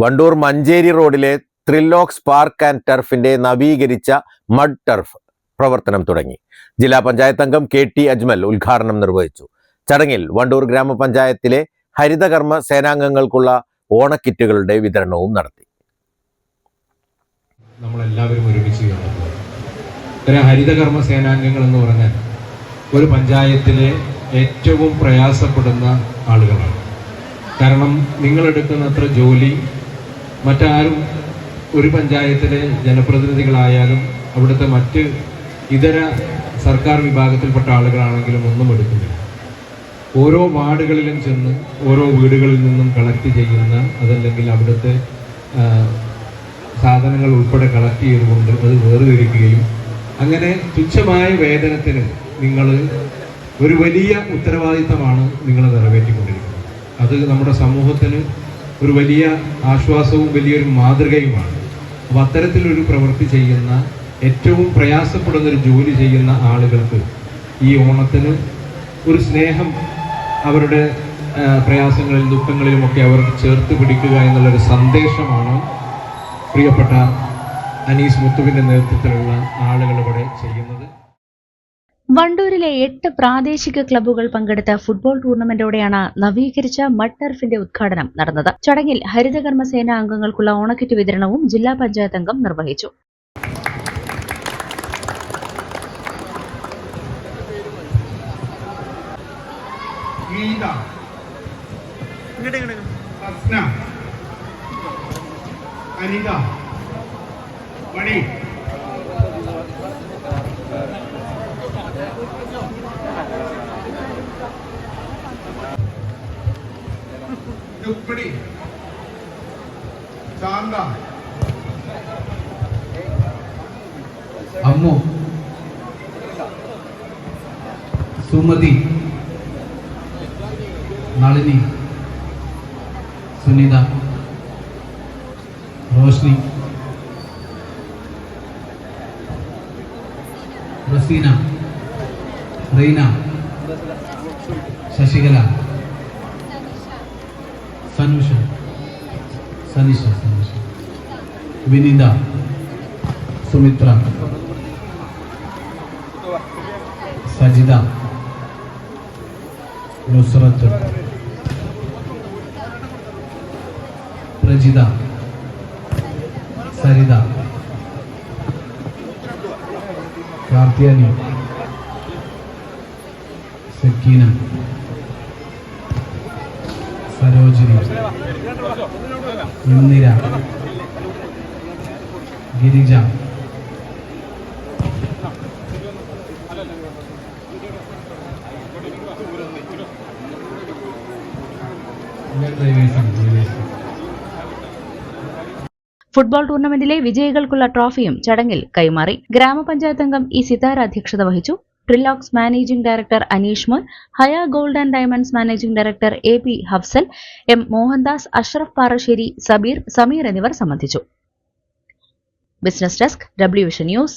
വണ്ടൂർ മഞ്ചേരി റോഡിലെ ത്രില്ലോക്സ് park and ടർഫിന്റെ നവീകരിച്ച mud turf പ്രവർത്തനം തുടങ്ങി. ജില്ലാ പഞ്ചായത്ത് അംഗം കെ ടി അജ്മൽ ഉദ്ഘാടനം നിർവഹിച്ചു. ചടങ്ങിൽ വണ്ടൂർ ഗ്രാമപഞ്ചായത്തിലെ ഹരിതകർമ്മ സേനാംഗങ്ങൾക്കുള്ള ഓണക്കിറ്റുകളുടെ വിതരണവും നടത്തി. നമ്മളെല്ലാവരും ഒരുമിച്ച് ചേർന്നത് ഹരിതകർമ്മ സേനാംഗങ്ങൾ എന്ന് പറഞ്ഞാൽ ഒരു പഞ്ചായത്തിലെ ഏറ്റവും പ്രയാസപ്പെടുന്ന ആളുകളാണ്. കാരണം നിങ്ങളെടുക്കുന്നത്ര ജോലി മറ്റാരും ഒരു പഞ്ചായത്തിലെ ജനപ്രതിനിധികളായാലും അവിടുത്തെ മറ്റ് ഇതര സർക്കാർ വിഭാഗത്തിൽപ്പെട്ട ആളുകളാണെങ്കിലും ഒന്നും എടുക്കുന്നില്ല. ഓരോ വാർഡുകളിലും ചെന്ന് ഓരോ വീടുകളിൽ നിന്നും കളക്ട് ചെയ്യുന്ന അതല്ലെങ്കിൽ അവിടുത്തെ സാധനങ്ങൾ ഉൾപ്പെടെ കളക്ട് ചെയ്തുകൊണ്ട് അത് വേർതിരിക്കുകയും അങ്ങനെ തുച്ഛമായ വേതനത്തിന് നിങ്ങൾ ഒരു വലിയ ഉത്തരവാദിത്തമാണ് നിങ്ങൾ നിറവേറ്റിക്കൊണ്ടിരിക്കുന്നത്. അത് നമ്മുടെ സമൂഹത്തിന് ഒരു വലിയ ആശ്വാസവും വലിയൊരു മാതൃകയുമാണ്. അപ്പോൾ അത്തരത്തിലൊരു പ്രവൃത്തി ചെയ്യുന്ന ഏറ്റവും പ്രയാസപ്പെടുന്ന ഒരു ജോലി ചെയ്യുന്ന ആളുകൾക്ക് ഈ ഓണത്തിന് ഒരു സ്നേഹം അവരുടെ പ്രയാസങ്ങളിൽ ദുഃഖങ്ങളിലുമൊക്കെ അവർക്ക് ചേർത്ത് പിടിക്കുക എന്നുള്ളൊരു സന്ദേശമാണ് പ്രിയപ്പെട്ട അനീസ് മുത്തുവിന്റെ നേതൃത്വത്തിലുള്ള ആളുകൾ ഇവിടെ ചെയ്യുന്നത്. വണ്ടൂരിലെ എട്ട് പ്രാദേശിക ക്ലബ്ബുകൾ പങ്കെടുത്ത ഫുട്ബോൾ ടൂർണമെന്റോടെയാണ് നവീകരിച്ച മട്ടർഫിന്റെ ഉദ്ഘാടനം നടന്നത്. ചടങ്ങിൽ ഹരിതകർമ്മസേന അംഗങ്ങൾക്കുള്ള ഓണക്കിറ്റ് വിതരണവും ജില്ലാ പഞ്ചായത്ത് അംഗം നിർവഹിച്ചു. മണി. രുക്മിണി ശാന്ത. അമ്മു. സുമതി. നളിനി. സുനിത. റോഷ്നി. റസീന. റീന. ശശികല. सनुषा सनिशा सनिशा विनिदा सुमित्रा सजिदा नुसरत प्रजिदा सरिदा कार्तियानी सकीना സരോജിനി ഇന്ദിര ഗിരിജ ഫുട്ബോൾ ടൂർണമെന്റിലെ വിജയികൾക്കുള്ള ട്രോഫിയും ചടങ്ങിൽ കൈമാറി ഗ്രാമപഞ്ചായത്ത് അംഗം ഇ സിതാര അധ്യക്ഷത വഹിച്ചു ട്രിലോക്സ് മാനേജിംഗ് ഡയറക്ടർ അനീഷ് മോൻ Haya gold and diamonds managing director A P Hafsal M Mohandas Ashraf Parassery Sabeer Sameer എന്നിവർ സംബന്ധിച്ചു. Business desk W vision news